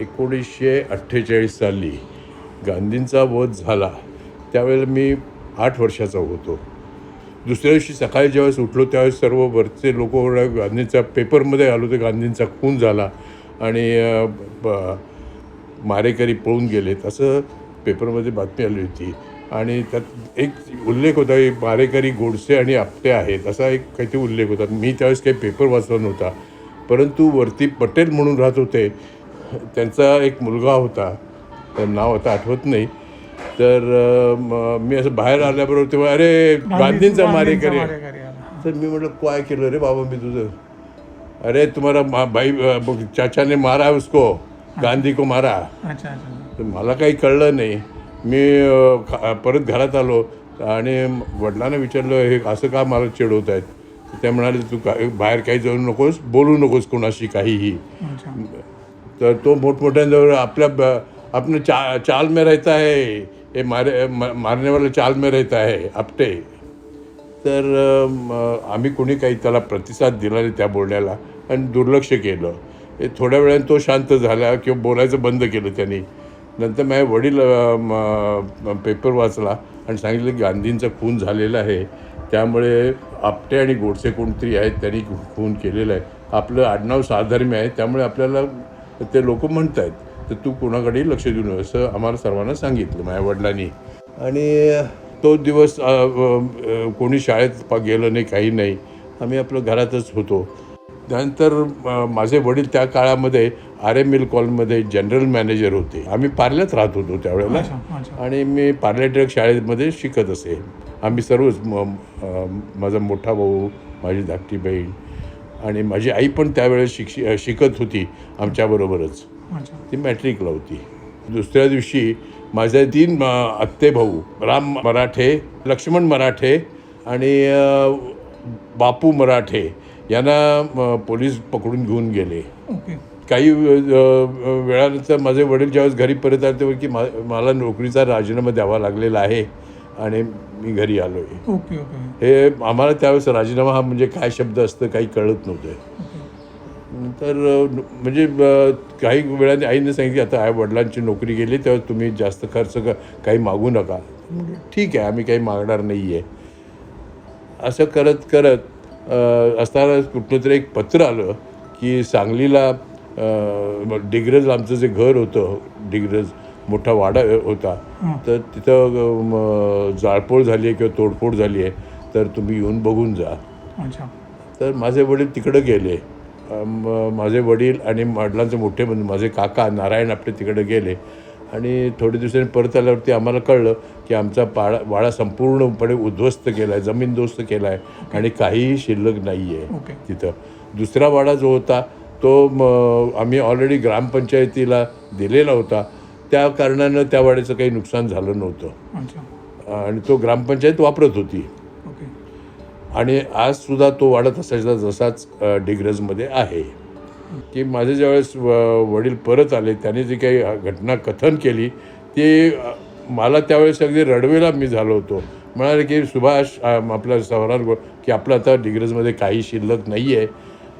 एकोणीसशे अठ्ठेचाळीस साली गांधींचा वध झाला. त्यावेळेला मी आठ वर्षाचा होतो. दुसऱ्या दिवशी सकाळी ज्यावेळेस उठलो त्यावेळेस सर्व वरचे लोक गांधींचा पेपरमध्ये आलो तर गांधींचा खून झाला आणि मारेकरी पळून गेलेत असं पेपरमध्ये बातमी आली होती. आणि त्यात एक उल्लेख होता की मारेकरी गोडसे आणि आपटे आहेत असा एक काहीतरी उल्लेख होता. मी त्यावेळेस काही पेपर वाचला नव्हता. परंतु वरती पटेल म्हणून राहत होते. त्यांचा एक मुलगा होता त्याचं नाव आता आठवत नाही. तर म- असं बाहेर आल्याबरोबर तेव्हा अरे गांधींचा मारेकरी आहे." मारेकरी आला. तर मी म्हटलं काय केलं रे बाबा मी तुझं? अरे तुम्हाला मा- भाई अ, ब- चाचा ने मारा उसको गांधी को मारा. तर मला काही कळलं नाही. मी परत घरात आलो आणि वडिलांना विचारलं हे असं का मला चिडवत आहेत तर ते म्हणाले तू का बाहेर काही जाऊ नकोस बोलू नकोस कोणाशी काहीही. तर तो मोठमोठ्यांजवळ आपल्या ब- आपण चा चाल में रहता है हे मारे म- मारने वाला चाल में रहता है आपटे. तर आम्ही कोणी काही त्याला प्रतिसाद दिला नाही त्या बोलण्याला आणि दुर्लक्ष केलं. हे थोड्या वेळाने तो शांत झाला किंवा बोलायचं बंद केलं त्यांनी. नंतर माझे वडील पेपर वाचला आणि सांगितलं की गांधींचा खून झालेला आहे. त्यामुळे आपटे आणि गोडसे कोणतरी आहेत त्यांनी खून केलेला आहे. आपलं आडनाव साधर्म्य आहे त्यामुळे आपल्याला ते लोक म्हणत आहेत तर तू कोणाकडेही लक्ष देऊ नये असं आम्हाला सर्वांना सांगितलं माझ्या वडिलांनी. आणि तो दिवस कोणी शाळेत गेलं नाही काही नाही. आम्ही आपलं घरातच होतो. त्यानंतर माझे वडील त्या काळामध्ये आर एम मिल कॉलमध्ये जनरल मॅनेजर होते. आम्ही पार्ल्यात राहत होतो त्यावेळेला. आणि मी पार्ले ट्रक शाळेमध्ये शिकत असे. आम्ही सर्वच माझा मोठा भाऊ माझी धाकटी बहीण आणि माझी आई पण त्यावेळेस शिक्षि शिकत होती आमच्याबरोबरच. ती मॅट्रिकला होती. दुसऱ्या दिवशी माझे तीन आत्ते भाऊ राम मराठे लक्ष्मण मराठे आणि बापू मराठे यांना पोलीस पकडून घेऊन गेले. ओके. काही वेळानंतर माझे वडील ज्यावेळेस घरी परत आले तेव्हा की मा मला नोकरीचा राजीनामा द्यावा लागलेला आहे. आणि मी घरी आलो आहे ओके ओके. हे आम्हाला त्यावेळेस राजीनामा हा म्हणजे काय शब्द असतं काही कळत नव्हतं. तर म्हणजे काही वेळाने आईने सांगितलं आता आई वडिलांची नोकरी गेली तेव्हा तुम्ही जास्त खर्च क काही मागू नका. ठीक आहे आम्ही काही मागणार नाही आहे असं करत करत असताना कुठलं तरी एक पत्र आलं की सांगलीला डिग्रज आमचं जे घर होतं डिग्रज मोठा वाडा होता. तर तिथं जाळपोळ झाली आहे किंवा तोडफोड झाली आहे तर तुम्ही येऊन बघून जा. अच्छा. तर माझे वडील तिकडं गेले. माझे वडील आणि वडिलांचे मोठे बंधू माझे काका नारायण आपटे तिकडे गेले. आणि थोडे दिवसांनी परत आल्यावरती आम्हाला कळलं की आमचा पाळा वाडा संपूर्णपणे उद्ध्वस्त केला आहे जमीनदोस्त केला आहे आणि काहीही शिल्लक नाही आहे ओके. तिथं. दुसरा वाडा जो होता तो आम्ही ऑलरेडी ग्रामपंचायतीला दिलेला होता. त्या कारणानं त्या वाड्याचं काही नुकसान झालं नव्हतं. आणि तो ग्रामपंचायत वापरत होती. ओके. आणि आज सुद्धा तो वाढत असायचा जसाच डिग्रजमध्ये आहे. की माझे ज्यावेळेस व- वडील परत आले त्यांनी जी काही घटना कथन केली ते मला त्यावेळेस अगदी रडवेला मी झालो होतो. म्हणाले की सुभाष अ, आपला सवरार की आपलं आता डिग्रजमध्ये काही शिल्लक नाही आहे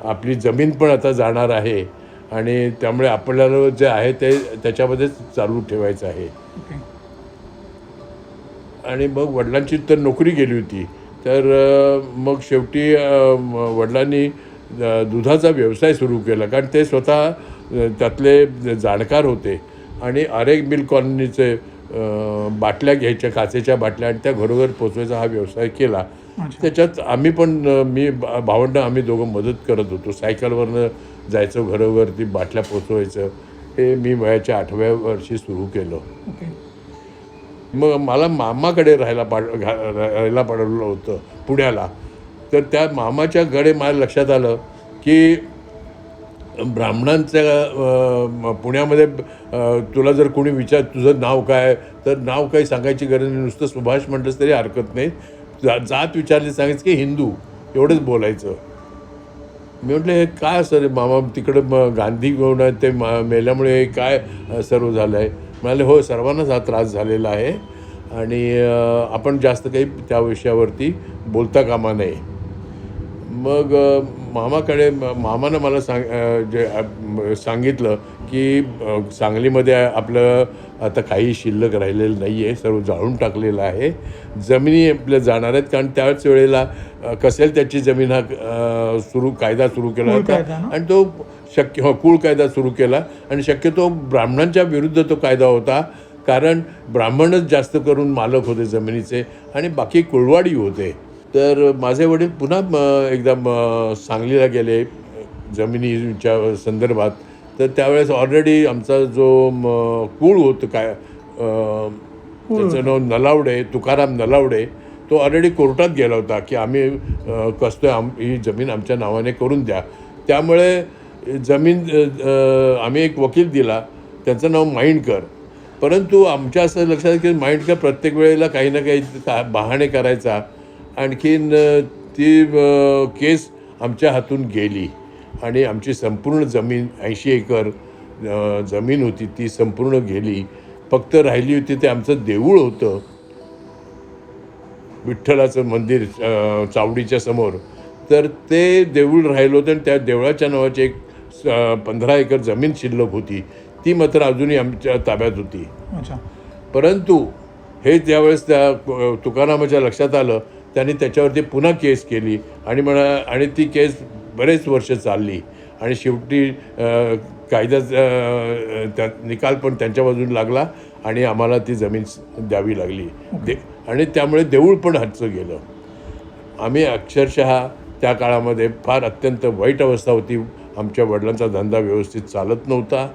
आपली जमीन पण आता जाणार आहे. आणि त्यामुळे आपल्याला जे आहे ते त्याच्यामध्येच चालू ठेवायचं आहे. आणि मग वडिलांची तर नोकरी गेली होती. तर मग शेवटी वडिलांनी दुधाचा व्यवसाय सुरू केला. कारण ते स्वतः त्यातले जाणकार होते. आणि आरे मिल कॉलनीचे बाटल्या घ्यायच्या काचेच्या बाटल्या आणि त्या घरोघर पोचवायचा हा व्यवसाय केला. त्याच्यात आम्ही पण मी भावंडं आम्ही दोघं मदत करत होतो. सायकलवरनं जायचं घरोघर ती बाटल्या पोचवायचं हे मी वयाच्या आठव्या वर्षी सुरू केलं. मग मला मामाकडे राहायला पाड राहायला पाडवलं होतं पुण्याला. तर त्या मामाच्या कडे माझ्या लक्षात आलं की ब्राह्मणांच्या पुण्यामध्ये तुला जर कोणी विचार तुझं नाव काय? तर नाव काही सांगायची गरज नाही. नुसतं सुभाष म्हटलंस तरी हरकत नाही. जा जात विचारली सांगायचं की हिंदू एवढंच बोलायचं. मी म्हटलं हे काय असं रे मामा तिकडं मग गांधी घेऊन ते मा मेल्यामुळे काय सर्व झालं आहे म्हणाले हो सर्वांनाच हा त्रास झालेला आहे आणि आपण जास्त काही त्या विषयावरती बोलता कामा नये. मग मामाकडे मामानं मला सांग जे सांगितलं की सांगलीमध्ये आपलं आता काही शिल्लक राहिलेलं नाही आहे सर्व जाळून टाकलेलं आहे. जमिनी आपल्या जाणार आहेत कारण त्याच वेळेला कसेल त्याची जमीन हा सुरू कायदा सुरू केला होता? आणि तो शक्य हो कुळ कायदा सुरू केला. आणि शक्यतो ब्राह्मणांच्या विरुद्ध तो कायदा होता कारण ब्राह्मणच जास्त करून मालक होते जमिनीचे आणि बाकी कुळवाडी होते. तर माझे वडील पुन्हा म, एकदा सांगलीला गेले जमिनीच्या संदर्भात. तर त्यावेळेस ऑलरेडी आमचा जो म, कुळ होतं काय त्याचं नाव नलावडे तुकाराम नलावडे तो ऑलरेडी कोर्टात गेला होता की आम्ही कसतोय आम ही जमीन आमच्या नावाने करून द्या. त्यामुळे जमीन आम्ही एक वकील दिला त्यांचं नाव माइंडकर. परंतु आमच्या असं लक्षात की माइंडकर प्रत्येक वेळेला काही ना काही बहाणे करायचा. आणखीन ती केस आमच्या हातून गेली आणि आमची संपूर्ण जमीन ऐंशी एकर जमीन होती ती संपूर्ण गेली. फक्त राहिली होती ते आमचं देऊळ होतं. विठ्ठलाचं मंदिर चावडीच्या समोर. तर ते देऊळ राहिलं होतं आणि त्या देवळाच्या नावाची एक पंधरा एकर जमीन शिल्लक होती. ती मात्र अजूनही आमच्या ताब्यात होती. अच्छा. परंतु हे ज्यावेळेस त्या तुकारामाच्या लक्षात आलं त्यांनी त्याच्यावरती पुन्हा केस केली आणि म्हणा आणि ती केस बरेच वर्ष चालली. आणि शेवटी कायदा त्या निकाल पण त्यांच्या बाजून लागला आणि आम्हाला ती जमीन द्यावी लागली. दे आणि त्यामुळे देऊळ पण हातचं गेलं. आम्ही अक्षरशः त्या काळामध्ये फार अत्यंत वाईट अवस्था होती. आमच्या वडिलांचा धंदा व्यवस्थित चालत नव्हता.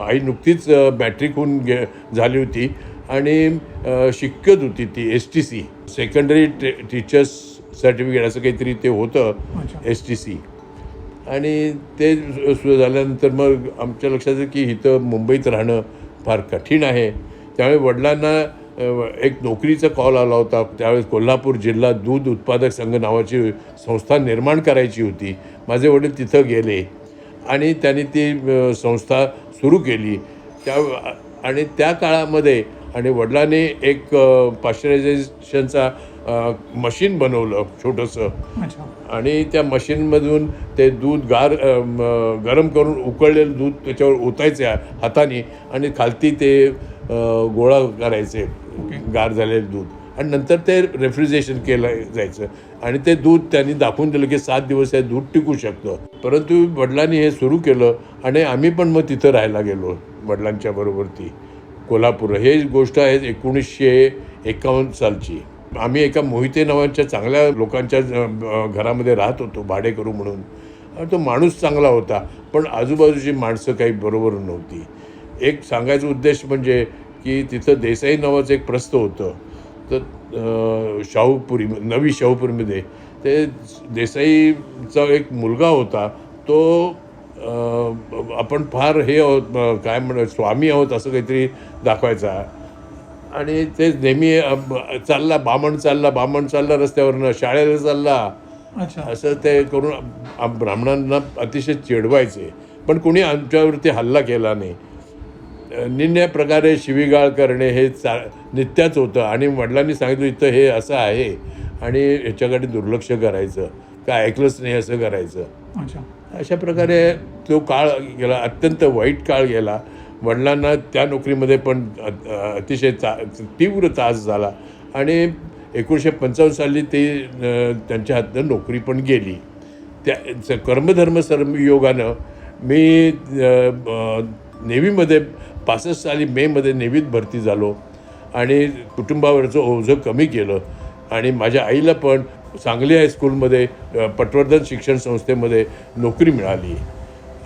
आई नुकतीच मॅट्रिक होऊन गे झाली होती. आणि अ, शिकत होती ती एस टी सी सेकंडरी टे टीचर्स सर्टिफिकेट असं काहीतरी ते होतं एस टी सी आणि ते सुरू झाल्यानंतर मग आमच्या लक्षात की इथं मुंबईत राहणं फार कठीण आहे. त्यामुळे वडिलांना एक नोकरीचा कॉल आला होता. त्यावेळेस कोल्हापूर जिल्हा दूध उत्पादक संघ नावाची संस्था निर्माण करायची होती. माझे वडील तिथं गेले. आणि त्यांनी ती संस्था सुरू केली. त्या आणि त्या काळामध्ये आणि वडिलांनी एक पाश्चरायझेशनचा मशीन बनवलं छोटंसं. आणि त्या मशीनमधून ते दूध गार गरम करून उकळलेलं दूध त्याच्यावर ओतायचे हाताने आणि खालती ते गोळा करायचे गार झालेलं दूध. आणि नंतर ते रेफ्रिजरेशन केलं जायचं. आणि ते दूध त्यांनी दाखवून दिलं की सात दिवस हे दूध टिकू शकतं. परंतु वडिलांनी हे सुरू केलं आणि आम्ही पण मग तिथं राहायला गेलो वडिलांच्या बरोबर ती कोल्हापूर. हे गोष्ट आहे एकोणीसशे एकावन्न सालची. आम्ही एका मोहिते नावाच्या चांगल्या लोकांच्या घरामध्ये राहत होतो भाडेकरू म्हणून. तो माणूस चांगला होता पण आजूबाजूची माणसं काही बरोबर नव्हती. एक सांगायचा उद्देश म्हणजे की तिथं देसाई नावाचं एक प्रस्त होतं. तर शाहूपुरी नवी शाहूपुरीमध्ये. ते देसाईचा एक मुलगा होता तो आपण फार हे आहोत काय म्हण स्वामी आहोत असं काहीतरी दाखवायचा. आणि ते नेहमी चालला बामण चालला बामण चालला रस्त्यावरनं शाळेला चालला. अच्छा. असं ते करून ब्राह्मणांना अतिशय चिडवायचे. पण कोणी आमच्यावरती हल्ला केला नाही. निन्या प्रकारे शिवीगाळ करणे हे चा नित्याच होतं. आणि वडिलांनी सांगितलं इथं हे असं आहे. आणि ह्याच्याकडे दुर्लक्ष करायचं. काय ऐकलंच नाही असं करायचं. अच्छा. अशा प्रकारे तो काळ गेला अत्यंत वाईट काळ गेला. वडिलांना त्या नोकरीमध्ये पण अतिशय चा तीव्र त्रास झाला. आणि एकोणीसशे पंचावन्न साली ते त्यांच्या हातनं नोकरी पण गेली. त्या कर्मधर्म सर्वयोगानं मी नेव्हीमध्ये पासष्ट साली मेमध्ये नेव्हीत भरती झालो. आणि कुटुंबावरचं ओझं कमी केलं. आणि माझ्या आईला पण सांगली हायस्कूलमध्ये पटवर्धन शिक्षण संस्थेमध्ये नोकरी मिळाली.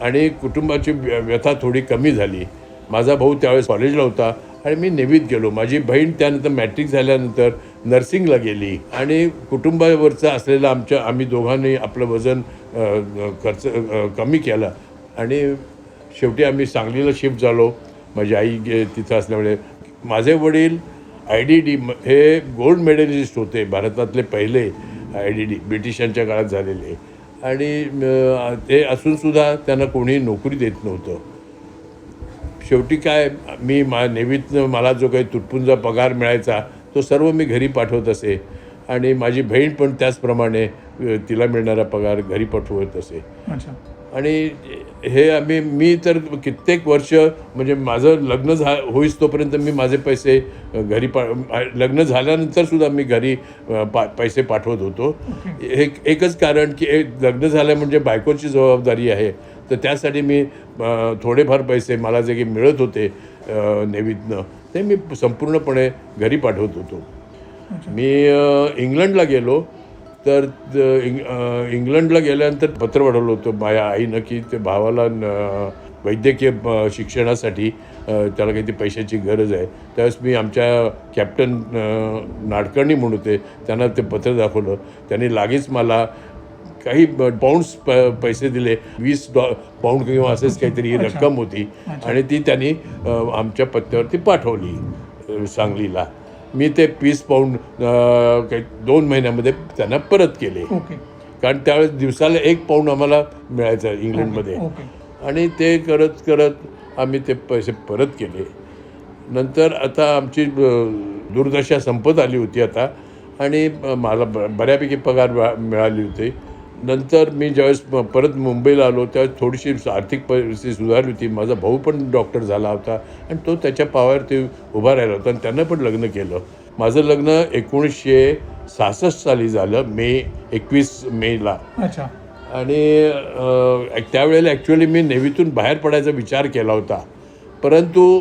आणि कुटुंबाची व्य- व्यथा थोडी कमी झाली. माझा भाऊ त्यावेळेस कॉलेजला होता आणि मी नेवीत गेलो. माझी बहीण त्यानंतर मॅट्रिक झाल्यानंतर नर्सिंगला गेली. आणि कुटुंबावरचं असलेलं आमच्या आम्ही दोघांनी आपलं वजन खर्च कमी केला. आणि शेवटी आम्ही सांगलीला शिफ्ट झालो. माझी आई गे तिथं असल्यामुळे माझे वडील आय डी डी हे गोल्ड मेडलिस्ट होते भारतातले पहिले. आय डी डी ब्रिटिशांच्या काळात झालेले आणि ते असूनसुद्धा त्यांना कोणी नोकरी देत नव्हतं. शेवटी काय मी मा नेव्हीतनं मला जो काही तुटपुंजा पगार मिळायचा तो सर्व मी घरी पाठवत असे. आणि माझी बहीण पण त्याचप्रमाणे तिला मिळणारा पगार घरी पाठवत असे. अच्छा. आणि हे आम्ही मी तर कित्येक वर्ष म्हणजे माझं लग्न झा होईस तोपर्यंत मी माझे पैसे घरी पा लग्न झाल्यानंतर सुद्धा मी घरी पा पैसे पाठवत होतो. एक एकच कारण की एक लग्न झालं म्हणजे बायकोची जबाबदारी आहे. तर त्यासाठी मी थोडेफार पैसे मला जे काही मिळत होते अ, नेव्हीतनं ते मी संपूर्णपणे घरी पाठवत होतो. मी इंग्लंडला गेलो. तर त- इंग इंग्लंडला गेल्यानंतर पत्र पाठवलं होतं माझ्या आईनं की ते भावाला वैद्यकीय शिक्षणासाठी त्याला काही पैशाची गरज आहे. त्यावेळेस मी आमच्या कॅप्टन नाडकर्णी म्हणून होते त्यांना ते पत्र दाखवलं. त्यांनी लागेच मला काही पाऊंड्स प पैसे दिले. वीस डॉ पाऊंड किंवा असेच काहीतरी ही. रक्कम होती. आणि ती त्यांनी आमच्या पत्त्यावरती पाठवली सांगलीला. मी ते पीस पाऊंड काही दोन महिन्यामध्ये त्यांना परत केले. कारण त्यावेळेस दिवसाला एक पाऊंड आम्हाला मिळायचं इंग्लंडमध्ये. आणि ते करत करत आम्ही ते पैसे परत केले. नंतर आता आमची दुर्दशा संपत आली होती आता. आणि मला बऱ्यापैकी पगार मिळा- मिळाली होती. नंतर मी ज्यावेळेस परत मुंबईला आलो त्यावेळेस थोडीशी आर्थिक परिस्थिती सुधारली होती. माझा भाऊ पण डॉक्टर झाला होता आणि तो त्याच्या पावावरती उभा राहिला होता आणि त्यानं पण लग्न केलं. माझं लग्न एकोणीसशे सहासष्ट साली झालं मे एकवीस मेला अच्छा. आणि त्यावेळेला ॲक्च्युली मी नेव्हीतून बाहेर पडायचा विचार केला होता. परंतु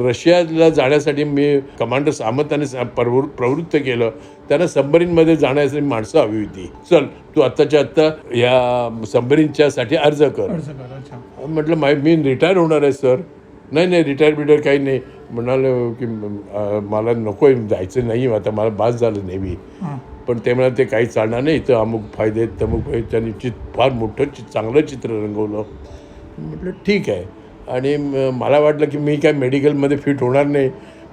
रशियाला जाण्यासाठी मी कमांडर सामंताने प्रवृत्त केलं. त्यांना सबमरीनमध्ये जाण्यासाठी माणसं हवी होती. चल तू आत्ताच्या आत्ता या सबमरीनच्यासाठी अर्ज कर. अर्ज कर अच्छा. म्हटलं माय मी रिटायर होणार आहे सर नाही नाही रिटायर बिटायर काही नाही. म्हणाले की मला नको आहे जायचं नाही आता मला बास झालं नेहमी. पण ते म्हणाले ते काही चालणार नाही इथं अमुक फायदे आहेत तमुक फायदे त्यांनी चित फार मोठं चि चांगलं चित्र रंगवलं. म्हटलं ठीक आहे. आणि मला वाटलं की मी काय मेडिकलमध्ये फिट होणार नाही.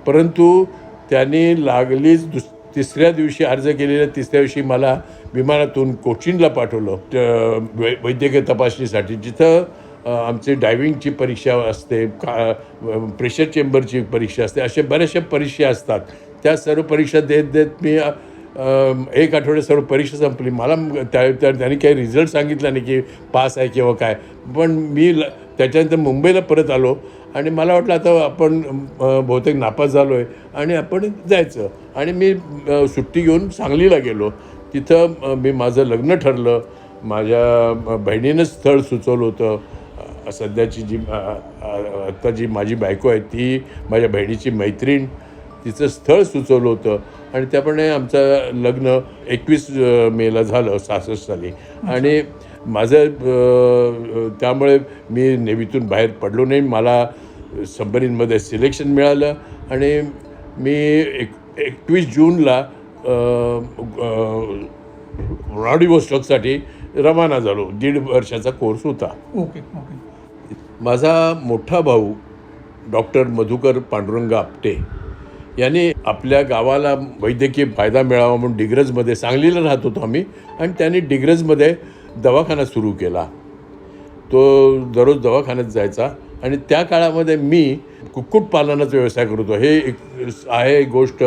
परंतु त्यांनी लागलीच दुस तिसऱ्या दिवशी अर्ज केलेल्या तिसऱ्या दिवशी मला विमानातून कोचिनला पाठवलं वै वैद्यकीय तपासणीसाठी. जिथं आमचे आमची डायव्हिंगची परीक्षा असते का प्रेशर चेंबरची परीक्षा असते असे बऱ्याचशा परीक्षा असतात. त्या सर्व परीक्षा देत देत मी एक आठवड्यात सर्व परीक्षा संपली. मला त्या त्या- त्यांनी काही रिझल्ट सांगितला नाही की पास आहे किंवा काय. पण मी ल त्याच्यानंतर मुंबईला परत आलो आणि मला वाटलं आता आपण बहुतेक नापास झालो आहे आणि आपण जायचं. आणि मी सुट्टी घेऊन सांगलीला गेलो. तिथं मी माझं लग्न ठरलं. माझ्या बहिणीनं स्थळ सुचवलं होतं. सध्याची जी आत्ता जी माझी बायको आहे ती माझ्या बहिणीची मैत्रीण तिचं स्थळ सुचवलं होतं. आणि त्याप्रमाणे आमचं लग्न एकवीस मेला झालं सहासष्ट साली. आणि माझं त्यामुळे मी नेव्हीतून बाहेर पडलो नाही. मला सबमरीनमध्ये सिलेक्शन मिळालं आणि मी एक एकवीस जूनला व्लाडिवोस्टॉकसाठी रवाना झालो. दीड वर्षाचा कोर्स होता. Okay okay. माझा मोठा भाऊ डॉक्टर मधुकर पांडुरंग आपटे यांनी आपल्या गावाला वैद्यकीय फायदा मिळावा म्हणून डिग्रजमध्ये सांगलीला राहत होतो आम्ही. आणि त्यांनी डिग्रजमध्ये दवाखाना सुरू केला. तो दररोज दवाखान्यात जायचा आणि त्या काळामध्ये मी कुक्कुटपालनाचा व्यवसाय करतो हे एक आहे गोष्ट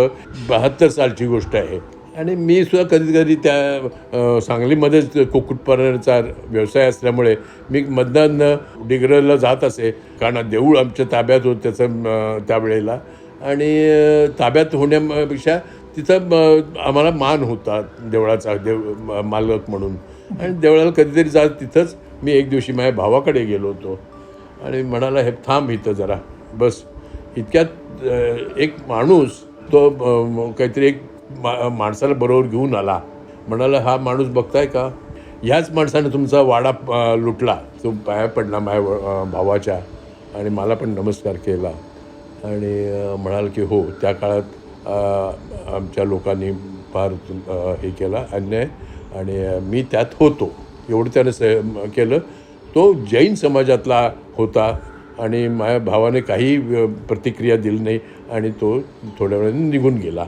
बहात्तर सालची गोष्ट आहे. आणि मी सुद्धा कधी कधी त्या सांगलीमध्येच कुक्कुटपालनाचा व्यवसाय असल्यामुळे मी मध्यान्न डिग्रजला जात असे. कारण देऊळ आमच्या ताब्यात होतं त्याचं त्यावेळेला. आणि ताब्यात होण्यापेक्षा तिथं आम्हाला मान होता देवळाचा देव मालक म्हणून. आणि देवळाला कधीतरी जात तिथंच मी एक दिवशी माझ्या भावाकडे गेलो होतो. आणि म्हणाला हे थांब इथं जरा बस. इतक्यात एक माणूस तो काहीतरी एक मा माणसाला बरोबर घेऊन आला. म्हणाला हा माणूस बघताय का? ह्याच माणसानं तुमचा वाडा लुटला. तो पाया पडला माझ्या भावाच्या आणि मला पण नमस्कार केला. आणि म्हणाल की हो त्या काळात आमच्या लोकांनी फार हे केला अन्याय आणि मी त्यात होतो. एवढं त्यानं स केलं. तो जैन समाजातला होता आणि माझ्या भावाने काही प्रतिक्रिया दिली नाही आणि तो थोड्या वेळाने निघून गेला.